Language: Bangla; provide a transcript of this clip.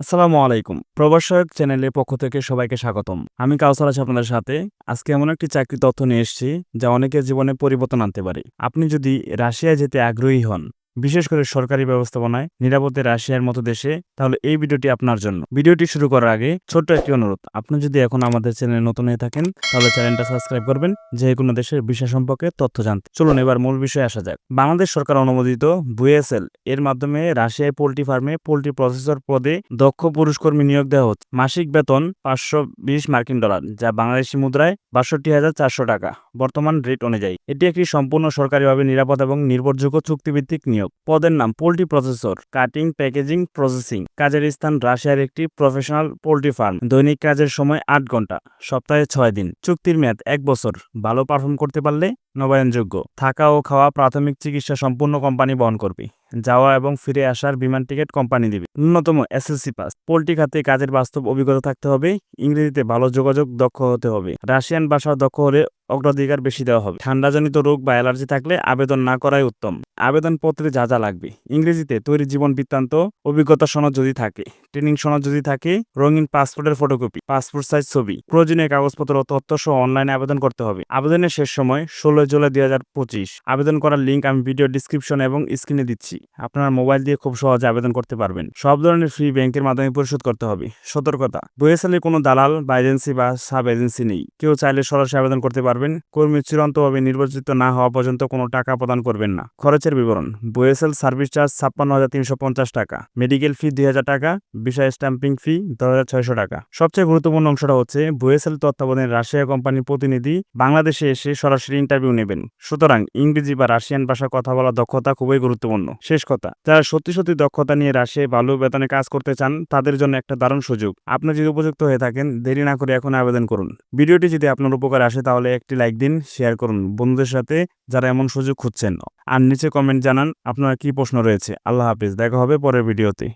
আসসালামু আলাইকুম। প্রবাসক চ্যানেলের পক্ষ থেকে সবাইকে স্বাগতম। আমি কাউসার আছি আপনাদের সাথে। আজকে এমন একটি চাকরি তথ্য নিয়ে এসেছি যা অনেকের জীবনে পরিবর্তন আনতে পারে। আপনি যদি রাশিয়ায় যেতে আগ্রহী হন বিশেষ করে সরকারি ব্যবস্থাপনায় নিরাপদে রাশিয়ার মতো দেশে, তাহলে এই ভিডিওটি আপনার জন্য। ভিডিওটি শুরু করার আগে ছোট্ট একটি অনুরোধ। আপনি যদি এখন আমাদের চ্যানেলে নতুন হয়ে থাকেন, তাহলে চ্যানেলটা সাবস্ক্রাইব করবেন, যে কোনো দেশের বিষয় সম্পর্কে তথ্য জানতে। চলুন এবার মূল বিষয়ে আসা যাক। বাংলাদেশ সরকার অনুমোদিত বুয়েসেল এর মাধ্যমে রাশিয়ায় পোল্ট্রি ফার্মে পোল্ট্রি প্রসেসর পদে দক্ষ পুরুষ কর্মী নিয়োগ দেওয়া হচ্ছে। মাসিক বেতন পাঁচশো বিশ মার্কিন ডলার, যা বাংলাদেশি মুদ্রায় বাষট্টি হাজার চারশো টাকা। বর্তমান রেট অনুযায়ী, এটি একটি সম্পূর্ণ সরকারিভাবে নিরাপদ এবং নির্ভরযোগ্য চুক্তিভিত্তিক নিয়োগ। পদের নাম poultry processor, cutting, packaging, processing. কাজের স্থান রাশিয়ার একটি প্রফেশনাল পোল্ট্রি ফার্ম। দৈনিক কাজের সময় আট ঘণ্টা সপ্তাহে ছয় দিন। চুক্তির মেয়াদ এক বছর। ভালো পারফর্ম করতে পারলে নবায়নযোগ্য। থাকা ও খাওয়া প্রাথমিক চিকিৎসা সম্পূর্ণ কোম্পানি বহন করবে। যাওয়া এবং ফিরে আসার বিমান টিকিট কোম্পানি দিবে। ন্যূনতম এসএসসি পাস। পোল্ট্রি খাতে কাজের বাস্তব অভিজ্ঞতা থাকতে হবে। ইংরেজিতে ভালো যোগাযোগ দক্ষ হতে হবে। রাশিয়ান ভাষা দক্ষ হলে অগ্রাধিকার বেশি দেওয়া হবে। ঠান্ডাজনিত রোগ বা অ্যালার্জি থাকলে আবেদন না করাই উত্তম। আবেদনপত্রে যা যা লাগবে। ইংরেজিতে তৈরি জীবন বৃত্তান্ত, অভিজ্ঞতা সনদ যদি থাকে, ট্রেনিং সনদ যদি থাকে, রঙিন পাসপোর্টের ফটোকপি, পাসপোর্ট সাইজ ছবি, প্রয়োজনীয় কাগজপত্র তথ্য সহ অনলাইনে আবেদন করতে হবে। আবেদনের শেষ সময় ষোলোই জুলাই দুই হাজার পঁচিশ। আবেদন করার লিঙ্ক আমি ভিডিও ডিসক্রিপশন এবং স্ক্রিনে দিচ্ছি। আপনার মোবাইল দিয়ে খুব সহজে আবেদন করতে পারবেন। সব ধরনের ফ্রি ব্যাংকের মাধ্যমে পরিশোধ করতে হবে। সতর্কতা। বইয়েসালের কোনো দালাল বা এজেন্সি বা সাব এজেন্সি নেই। কেউ চাইলে সরাসরি আবেদন করতে পারবেন কর্মী চূড়ান্তভাবে নির্বাচিত না হওয়া পর্যন্ত কোনো টাকা প্রদান করবেন না। খরচের বিবরণ বইয়েসেল সার্ভিস চার্জ ছাপ্পান্ন হাজার তিনশো পঞ্চাশ টাকা। মেডিকেল ফি দুই হাজার টাকা বিষয় স্ট্যাম্পিং ফি দশ হাজার ছয়শো টাকা। সবচেয়ে গুরুত্বপূর্ণ অংশটা হচ্ছে বুয়েসেল তত্ত্বাবধানে রাশিয়া কোম্পানির প্রতিনিধি বাংলাদেশে এসে সরাসরি ইন্টারভিউ নেবেন। সুতরাং ইংরেজি বা রাশিয়ান ভাষায় কথা বলা দক্ষতা খুবই গুরুত্বপূর্ণ। শেষ কথা, যারা সত্যি সত্যি দক্ষতা নিয়ে রাশিয়ায় ভালো বেতনে কাজ করতে চান, তাদের জন্য একটা দারুণ সুযোগ। আপনি যদি উপযুক্ত হয়ে থাকেন, দেরি না করে এখন আবেদন করুন। ভিডিওটি যদি আপনার উপকার আসে, তাহলে একটি লাইক দিন শেয়ার করুন। বন্ধুদের সাথে যারা এমন সুযোগ খুঁজছেন। আর নিচে কমেন্ট জানান আপনার কি প্রশ্ন রয়েছে। আল্লাহ হাফিজ, দেখা হবে পরের ভিডিওতে